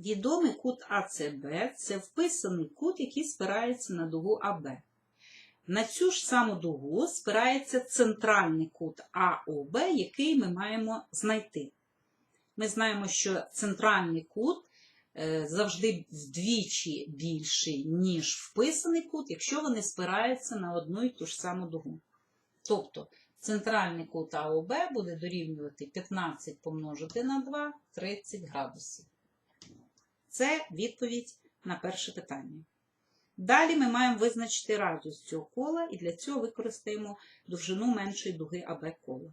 Відомий кут АЦБ це вписаний кут, який спирається на дугу АБ. На цю ж саму дугу спирається центральний кут АОБ, який ми маємо знайти. Ми знаємо, що центральний кут е, завжди вдвічі більший, ніж вписаний кут, якщо вони спираються на одну і ту ж саму дугу. Тобто центральний кут АОБ буде дорівнювати 15 помножити на 2 30 градусів. Це відповідь на перше питання. Далі ми маємо визначити радіус цього кола, і для цього використаємо довжину меншої дуги АБ кола.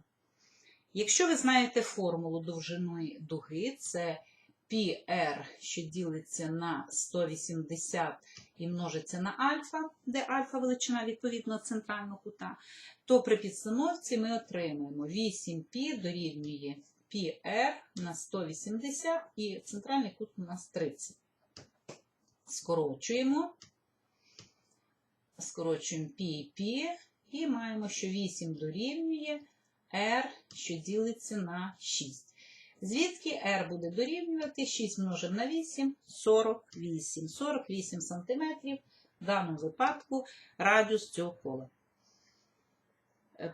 Якщо ви знаєте формулу довжини дуги, це πr, що ділиться на 180 і множиться на альфа, де альфа величина відповідно центрального кута, то при підстановці ми отримаємо 8π дорівнює PR на 180 і центральний кут у нас 30. Скорочуємо, скорочуємо PP і маємо, що 8 дорівнює R, що ділиться на 6. Звідки R буде дорівнювати 6 множимо на 8, 48. 48 см в даному випадку радіус цього кола.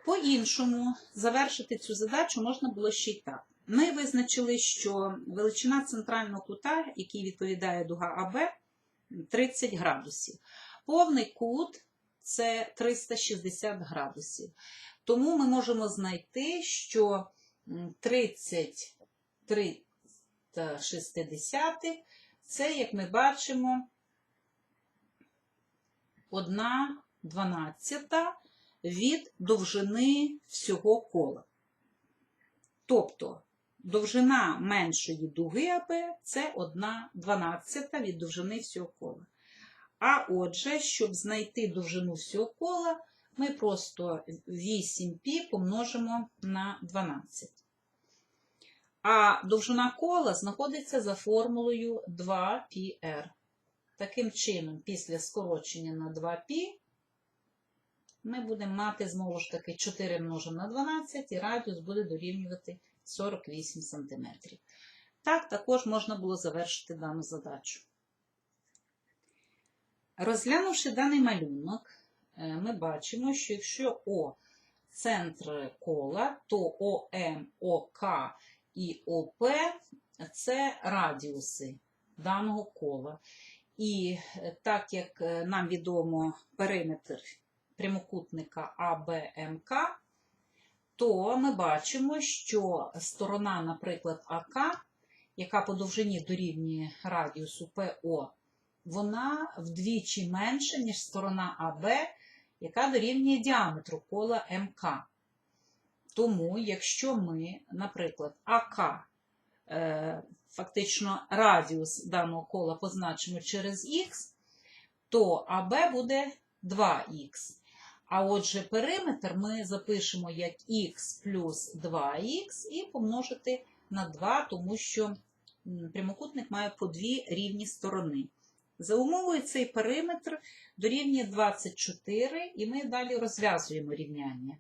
По-іншому завершити цю задачу можна було ще й так. Ми визначили, що величина центрального кута, який відповідає дуга АБ, 30 градусів. Повний кут це 360 градусів. Тому ми можемо знайти, що 30 360 це, як ми бачимо, 1 дванадцята від довжини всього кола. Тобто довжина меншої дуги АБ це 1 дванадцята від довжини всього кола. А отже, щоб знайти довжину всього кола, ми просто 8π помножимо на 12. А довжина кола знаходиться за формулою 2πr. Таким чином, після скорочення на 2π, ми будемо мати знову ж таки 4 множимо на 12, і радіус буде дорівнювати 48 см. Так, також можна було завершити дану задачу. Розглянувши даний малюнок, е, ми бачимо, що якщо О центр кола, то ОМ, ОК і ОП це радіуси даного кола. І е, так як е, нам відомо периметр прямокутника АБМК, то ми бачимо, що сторона, наприклад, АК, яка по довжині дорівнює радіусу ПО, вона вдвічі менша, ніж сторона АБ, яка дорівнює діаметру кола МК. Тому, якщо ми, наприклад, АК, е, фактично радіус даного кола позначимо через Х, то АБ буде 2х. А отже, периметр ми запишемо як х плюс 2х і помножити на 2, тому що прямокутник має по дві рівні сторони. За умовою цей периметр дорівнює 24, і ми далі розв'язуємо рівняння.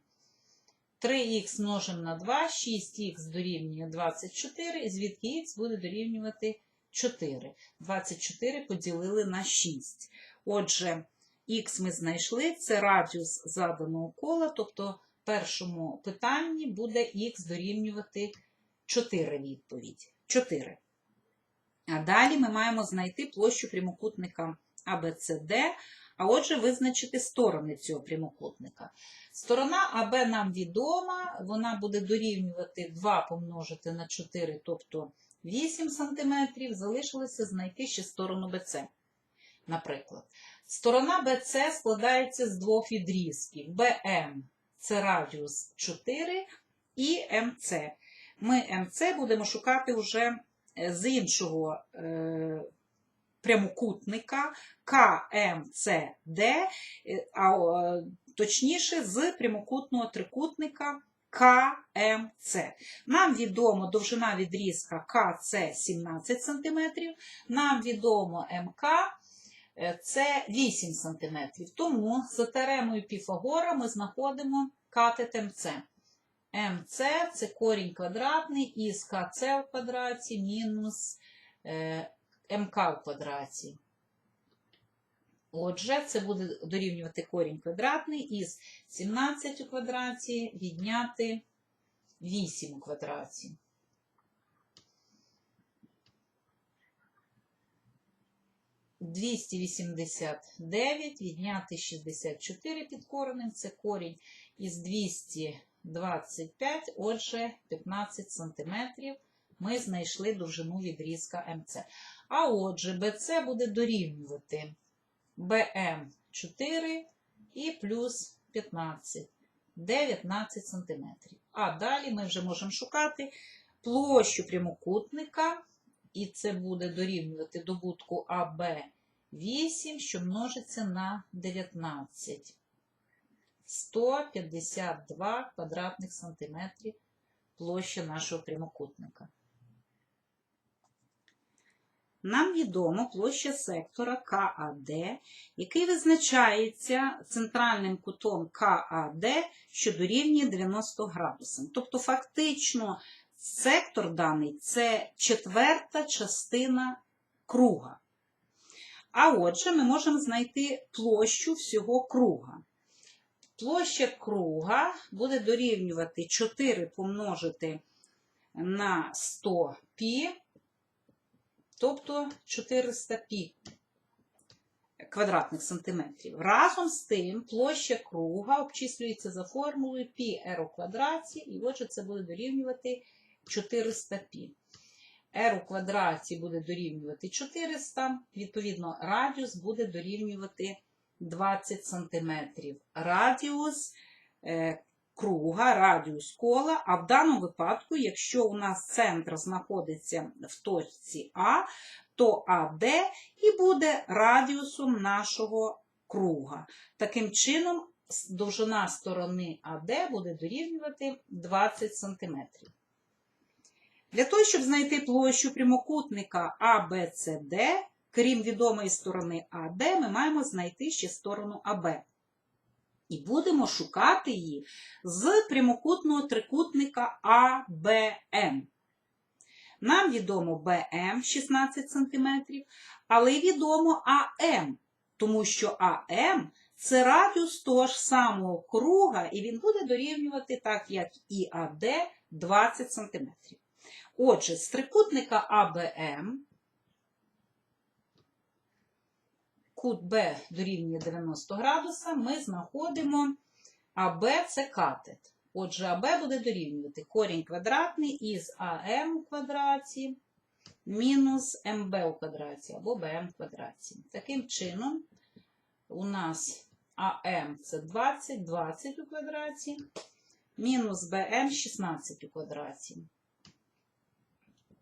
3х множимо на 2, 6х дорівнює 24, і звідки х буде дорівнювати 4. 24 поділили на 6. Отже, х ми знайшли, це радіус заданого кола, тобто в першому питанні буде х дорівнювати 4 відповідь. 4. А далі ми маємо знайти площу прямокутника ABCD, а отже, визначити сторони цього прямокутника. Сторона АБ нам відома, вона буде дорівнювати 2 помножити на 4, тобто 8 см. Залишилося знайти ще сторону БЦ. Наприклад, сторона БЦ складається з двох відрізків. БМ це радіус 4 і МЦ. Ми МЦ будемо шукати вже з іншого е, прямокутника КМЦД, а е, точніше з прямокутного трикутника КМЦ. Нам відомо довжина відрізка КЦ 17 см, нам відомо МК е, це 8 см. Тому за теоремою Піфагора ми знаходимо катет МЦ. МЦ це корінь квадратний із КЦ в квадраті мінус МК у квадраті. Отже, це буде дорівнювати корінь квадратний із 17 у квадраті відняти 8 у квадраті. Двісті вісімдесят дев'ять відняти 64 під коренем, це корінь із 225, отже, 15 сантиметрів ми знайшли довжину відрізка МЦ. А отже, БЦ буде дорівнювати БМ 4 і плюс 15, 19 см. А далі ми вже можемо шукати площу прямокутника, і це буде дорівнювати добутку АБ 8, що множиться на 19. 152 квадратних сантиметрів площа нашого прямокутника. Нам відомо площа сектора КАД, який визначається центральним кутом КАД, що дорівнює 90 градусам. Тобто, фактично, сектор даний це четверта частина круга. А отже, ми можемо знайти площу всього круга. Площа круга буде дорівнювати 4 помножити на 100 пі, тобто 400 пі квадратних сантиметрів. Разом з тим площа круга обчислюється за формулою пі r у квадраті, і отже, це буде дорівнювати 400 пі. R у квадраті буде дорівнювати 400, відповідно, радіус буде дорівнювати 20 см. Радіус е, круга, радіус кола, а в даному випадку, якщо у нас центр знаходиться в точці А, то АД і буде радіусом нашого круга. Таким чином, довжина сторони АД буде дорівнювати 20 см. Для того, щоб знайти площу прямокутника ABCD, крім відомої сторони АД, ми маємо знайти ще сторону АБ. І будемо шукати її з прямокутного трикутника АБМ. Нам відомо БМ 16 см, але й відомо АМ, тому що АМ це радіус того ж самого круга, і він буде дорівнювати, так як і АД, 20 см. Отже, з трикутника АБМ кут Б дорівнює 90 градуса, ми знаходимо АБ це катет. Отже, АБ буде дорівнювати корінь квадратний із АМ у квадраті мінус МБ у квадраті або БМ в квадраті. Таким чином, у нас АМ це 20, 20 у квадраті, мінус БМ 16 у квадраті.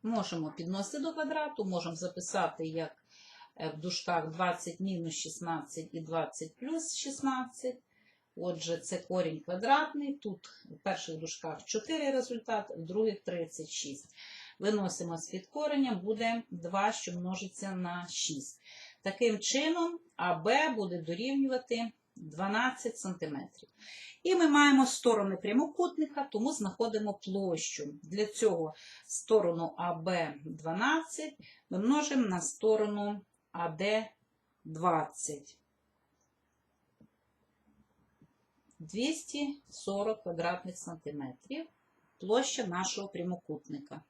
Можемо підносити до квадрату, можемо записати як е, в дужках 20 мінус 16 і 20 плюс 16. Отже, це корінь квадратний. Тут в перших дужках 4 результат, в других 36. Виносимо з-під кореня, буде 2, що множиться на 6. Таким чином, АБ буде дорівнювати 12 см. І ми маємо сторони прямокутника, тому знаходимо площу. Для цього сторону АБ 12 ми множимо на сторону АД 20. 240 квадратних сантиметрів площа нашого прямокутника.